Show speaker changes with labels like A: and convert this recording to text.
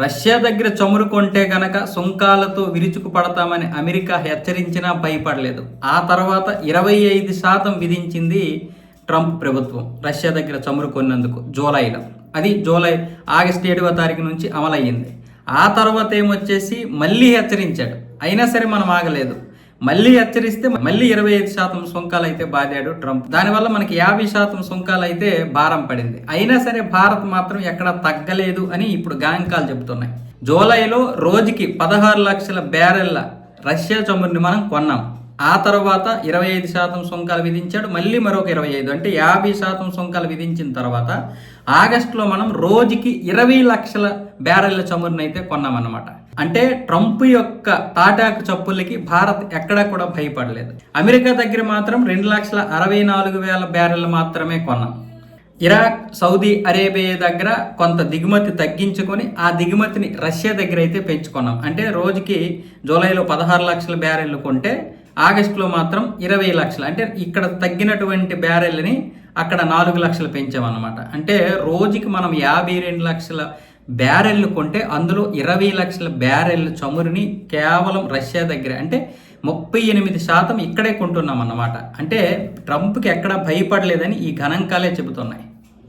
A: Russia దగ్గర చమురు కొంటే గనక సుంకాలతో విరుచుకు పడతామని అమెరికా హెచ్చరించినా భయపడలేదు. ఆ తర్వాత ఇరవై ఐదు శాతం విధించింది ట్రంప్ ప్రభుత్వం రష్యా దగ్గర చమురు కొన్నందుకు జూలైలో. అది జూలై ఆగస్టు ఏడవ తారీఖు నుంచి అమలయ్యింది. ఆ తర్వాత ఏమొచ్చేసి మళ్ళీ హెచ్చరించాడు. అయినా సరే మనం ఆగలేదు. మళ్ళీ హెచ్చరిస్తే మళ్ళీ ఇరవై ఐదు శాతం సుంకాలు అయితే బాదాడు ట్రంప్. దానివల్ల మనకి యాభై శాతం సుంకాలు అయితే భారం పడింది. అయినా సరే భారత్ మాత్రం ఎక్కడ తగ్గలేదు అని ఇప్పుడు గాంకాలు చెబుతున్నాయి. జూలైలో రోజుకి పదహారు లక్షల బ్యారెల్ల రష్యా చమురుని మనం కొన్నాం. ఆ తర్వాత ఇరవై ఐదు శాతం సుంకాలు విధించాడు. మళ్ళీ మరొక ఇరవై ఐదు అంటే యాభై శాతం సుంకాలు విధించిన తర్వాత ఆగస్టులో మనం రోజుకి ఇరవై లక్షల బ్యారెల్ల చమురుని అయితే కొన్నామన్నమాట. అంటే ట్రంప్ యొక్క తాటాకు చప్పులకి భారత్ ఎక్కడా కూడా భయపడలేదు. అమెరికా దగ్గర మాత్రం రెండు లక్షల అరవై నాలుగు వేల బ్యారెల్ మాత్రమే కొన్నాం. ఇరాక్ సౌదీ అరేబియా దగ్గర కొంత దిగుమతి తగ్గించుకొని ఆ దిగుమతిని రష్యా దగ్గర అయితే పెంచుకున్నాం. అంటే రోజుకి జూలైలో పదహారు లక్షల బ్యారెళ్ళు కొంటే ఆగస్టులో మాత్రం ఇరవై లక్షలు. అంటే ఇక్కడ తగ్గినటువంటి బ్యారెల్ని అక్కడ నాలుగు లక్షలు పెంచామన్నమాట. అంటే రోజుకి మనం యాభై రెండు లక్షల బ్యారెళ్ళు కొంటే అందులో ఇరవై లక్షల బ్యారెళ్ళ చమురుని కేవలం రష్యా దగ్గర. అంటే ముప్పై ఎనిమిది శాతం ఇక్కడే కొంటున్నాం అన్నమాట అంటే ట్రంప్కి ఎక్కడ భయపడలేదని ఈ గణాంకాలే చెబుతున్నాయి.